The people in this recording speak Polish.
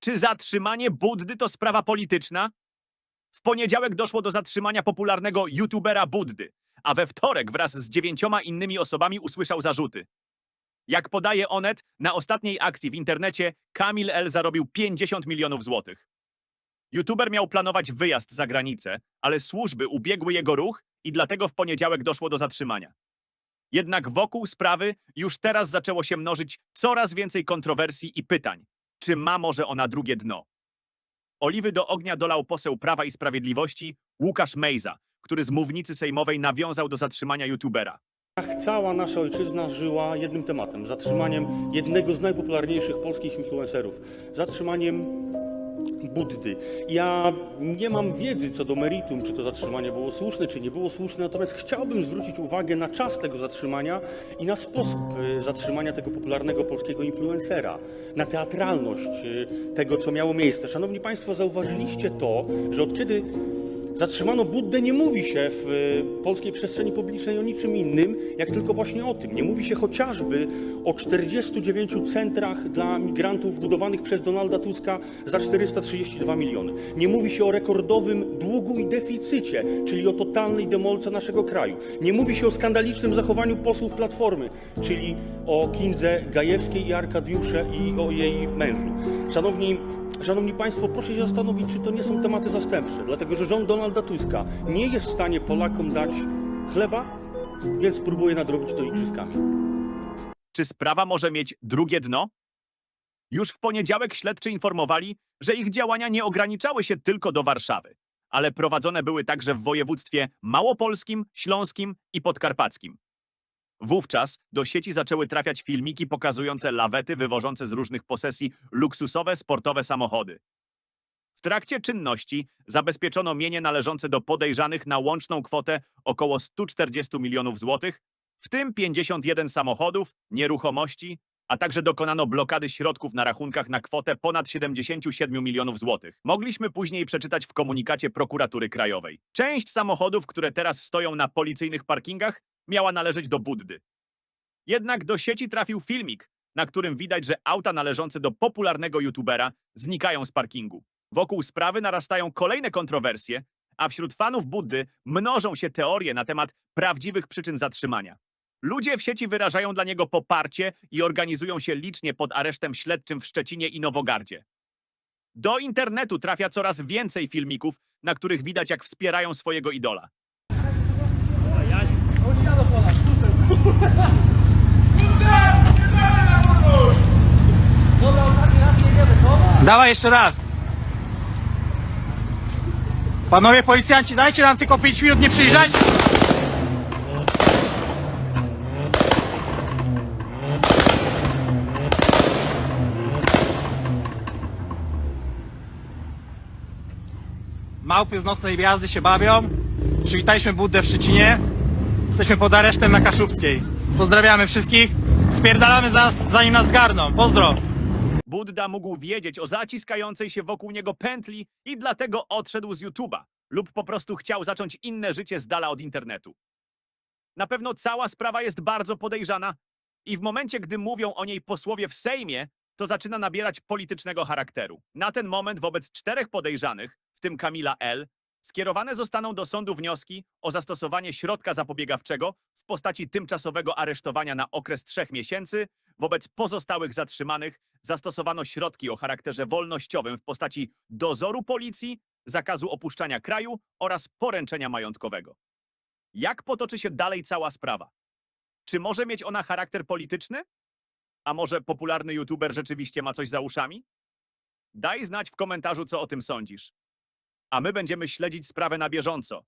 Czy zatrzymanie Buddy to sprawa polityczna? W poniedziałek doszło do zatrzymania popularnego youtubera Buddy, a we wtorek wraz z dziewięcioma innymi osobami usłyszał zarzuty. Jak podaje Onet, na ostatniej akcji w internecie Kamil L. zarobił 50 milionów złotych. YouTuber miał planować wyjazd za granicę, ale służby ubiegły jego ruch i dlatego w poniedziałek doszło do zatrzymania. Jednak wokół sprawy już teraz zaczęło się mnożyć coraz więcej kontrowersji i pytań. Czy ma może ona drugie dno? Oliwy do ognia dolał poseł Prawa i Sprawiedliwości Łukasz Mejza, który z mównicy sejmowej nawiązał do zatrzymania youtubera. Cała nasza ojczyzna żyła jednym tematem zatrzymaniem jednego z najpopularniejszych polskich influencerów zatrzymaniem Buddy. Ja nie mam wiedzy co do meritum, czy to zatrzymanie było słuszne, czy nie było słuszne, natomiast chciałbym zwrócić uwagę na czas tego zatrzymania i na sposób e, zatrzymania tego popularnego polskiego influencera, na teatralność e, tego, co miało miejsce. Szanowni Państwo, zauważyliście to, że od kiedy Zatrzymano Buddę, nie mówi się w e, polskiej przestrzeni publicznej o niczym innym, jak tylko właśnie o tym. Nie mówi się chociażby o 49 centrach dla migrantów budowanych przez Donalda Tuska za 432 miliony. Nie mówi się o rekordowym długu i deficycie, czyli o totalnej demolce naszego kraju. Nie mówi się o skandalicznym zachowaniu posłów Platformy, czyli o Kindze Gajewskiej i Arkadiusze i o jej mężu. Szanowni Szanowni Państwo, proszę się zastanowić, czy to nie są tematy zastępcze, dlatego że rząd Donalda Tuska nie jest w stanie Polakom dać chleba, więc próbuje nadrobić to igrzyskami. Czy sprawa może mieć drugie dno? Już w poniedziałek śledczy informowali, że ich działania nie ograniczały się tylko do Warszawy, ale prowadzone były także w województwie małopolskim, śląskim i podkarpackim. Wówczas do sieci zaczęły trafiać filmiki pokazujące lawety wywożące z różnych posesji luksusowe sportowe samochody. W trakcie czynności zabezpieczono mienie należące do podejrzanych na łączną kwotę około 140 milionów złotych, w tym 51 samochodów, nieruchomości, a także dokonano blokady środków na rachunkach na kwotę ponad 77 milionów złotych. Mogliśmy później przeczytać w komunikacie prokuratury krajowej. Część samochodów, które teraz stoją na policyjnych parkingach, miała należeć do Buddy. Jednak do sieci trafił filmik, na którym widać, że auta należące do popularnego youtubera znikają z parkingu. Wokół sprawy narastają kolejne kontrowersje, a wśród fanów Buddy mnożą się teorie na temat prawdziwych przyczyn zatrzymania. Ludzie w sieci wyrażają dla niego poparcie i organizują się licznie pod aresztem śledczym w Szczecinie i Nowogardzie. Do internetu trafia coraz więcej filmików, na których widać, jak wspierają swojego idola. Dawaj jeszcze raz. Panowie policjanci, dajcie nam tylko 5 minut, nie przyjrzeć. Małpy z nocnej gwiazdy się bawią. Przywitaliśmy Buddę w Szczecinie. Jesteśmy pod aresztem na Kaszubskiej. Pozdrawiamy wszystkich. Spierdalamy za, zanim nas zgarną. Pozdro. Budda mógł wiedzieć o zaciskającej się wokół niego pętli i dlatego odszedł z YouTube'a lub po prostu chciał zacząć inne życie z dala od internetu. Na pewno cała sprawa jest bardzo podejrzana i w momencie, gdy mówią o niej posłowie w Sejmie, to zaczyna nabierać politycznego charakteru. Na ten moment wobec czterech podejrzanych, w tym Kamila L., skierowane zostaną do sądu wnioski o zastosowanie środka zapobiegawczego w postaci tymczasowego aresztowania na okres trzech miesięcy. Wobec pozostałych zatrzymanych zastosowano środki o charakterze wolnościowym w postaci dozoru policji, zakazu opuszczania kraju oraz poręczenia majątkowego. Jak potoczy się dalej cała sprawa? Czy może mieć ona charakter polityczny? A może popularny youtuber rzeczywiście ma coś za uszami? Daj znać w komentarzu, co o tym sądzisz. A my będziemy śledzić sprawę na bieżąco.